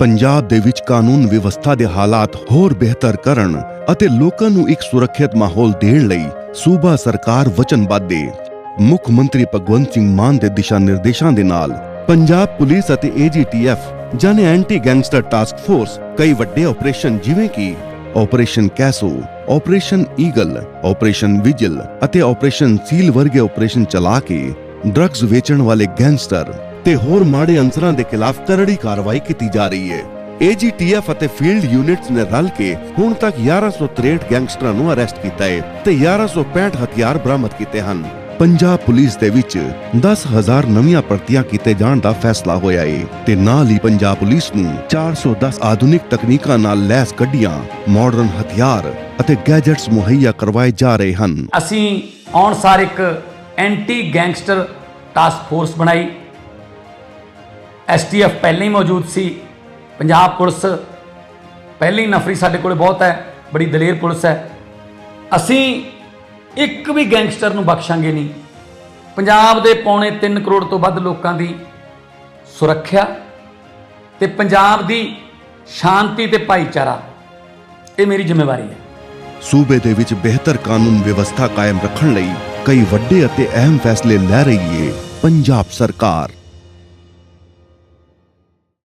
ਪੰਜਾਬ ਦੇ ਵਿੱਚ ਕਾਨੂੰਨ ਵਿਵਸਥਾ ਦੇ ਹਾਲਾਤ ਹੋਰ ਬਿਹਤਰ ਕਰਨ ਅਤੇ ਲੋਕਾਂ ਨੂੰ ਇੱਕ ਸੁਰੱਖਿਅਤ ਮਾਹੌਲ ਦੇਣ ਲਈ ਸੂਬਾ ਸਰਕਾਰ ਵਚਨਬੱਧ ਹੈ ਮੁੱਖ ਮੰਤਰੀ ਭਗਵੰਤ ਸਿੰਘ ਮਾਨ ਦੇ ਦਿਸ਼ਾ ਨਿਰਦੇਸ਼ਾਂ ਦੇ ਨਾਲ ਪੰਜਾਬ ਪੁਲਿਸ ਅਤੇ ਏਜੀਟੀਐਫ ਜਾਨੇ ਐਂਟੀ ਗੈਂਗਸਟਰ ਟਾਸਕ ਫੋਰਸ ਕਈ ਵੱਡੇ ਆਪਰੇਸ਼ਨ ਜਿਵੇਂ ਕਿ operation CASO, operation eagle, operation vigil ਅਤੇ ਆਪਰੇਸ਼ਨ ਸੀਲ ਵਰਗੇ ਆਪਰੇਸ਼ਨ ਚਲਾ ਕੇ ਡਰੱਗਸ ਵੇਚਣ ਵਾਲੇ ਗੈਂਗਸਟਰ ਤੇ ਹੋਰ ਮਾੜੇ ਅੰਸਰਾਂ ਦੇ ਖਿਲਾਫ ਕਰੜੀ ਕਾਰਵਾਈ ਕੀਤੀ ਜਾ ਰਹੀ ਹੈ। ਏਜੀਟੀਐਫ ਅਤੇ ਫੀਲਡ ਯੂਨਿਟਸ ਨੇ ਰਲ ਕੇ ਹੁਣ ਤੱਕ 1163 ਗੈਂਗਸਟਰਾਂ ਨੂੰ ਅਰੈਸਟ ਕੀਤਾ ਹੈ ਤੇ 1165 ਹਥਿਆਰ ਬਰਾਮਦ ਕੀਤੇ ਹਨ। ਪੰਜਾਬ ਪੁਲਿਸ ਦੇ ਵਿੱਚ 10000 ਨਵੀਆਂ ਭਰਤੀਆਂ ਕੀਤੇ ਜਾਣ ਦਾ ਫੈਸਲਾ ਹੋਇਆ ਹੈ ਤੇ ਨਾਲ ਹੀ ਪੰਜਾਬ ਪੁਲਿਸ ਨੂੰ 410 ਆਧੁਨਿਕ ਤਕਨੀਕਾਂ ਨਾਲ ਲੈਸ ਗੱਡੀਆਂ ਮਾਡਰਨ ਹਥਿਆਰ ਅਤੇ ਗੈਜਟਸ ਮੁਹੱਈਆ ਕਰਵਾਏ ਜਾ ਰਹੇ ਹਨ। ਅਸੀਂ ਆਉਣ ਇੱਕ ਐਂਟੀ ਗੈਂਗਸਟਰ ਟਾਸਕ ਫੋਰਸ ਬਣਾਈ। ਐਸਟੀਐਫ ਪਹਿਲਾਂ ਹੀ ਮੌਜੂਦ ਸੀ। ਪੰਜਾਬ ਪੁਲਿਸ ਪਹਿਲੀ ਨਫਰੀ ਸਾਡੇ ਕੋਲੇ ਬਹੁਤ ਹੈ, ਬੜੀ ਦਲੇਰ ਪੁਲਿਸ ਹੈ। ਅਸੀਂ ਇੱਕ ਵੀ ਗੈਂਗਸਟਰ ਨੂੰ ਬਖਸ਼ਾਂਗੇ ਨਹੀਂ। ਪੰਜਾਬ ਦੇ ਪੌਣੇ 3 ਕਰੋੜ ਤੋਂ ਵੱਧ ਲੋਕਾਂ ਦੀ ਸੁਰੱਖਿਆ ਤੇ ਪੰਜਾਬ ਦੀ ਸ਼ਾਂਤੀ ਤੇ ਭਾਈਚਾਰਾ, ਇਹ ਮੇਰੀ ਜ਼ਿੰਮੇਵਾਰੀ ਹੈ। ਸੂਬੇ ਦੇ ਵਿੱਚ ਬਿਹਤਰ ਕਾਨੂੰਨ ਵਿਵਸਥਾ ਕਾਇਮ ਰੱਖਣ ਲਈ ਕਈ ਵੱਡੇ ਅਤੇ ਅਹਿਮ ਫੈਸਲੇ ਲੈ ਰਹੀ ਹੈ ਪੰਜਾਬ ਸਰਕਾਰ।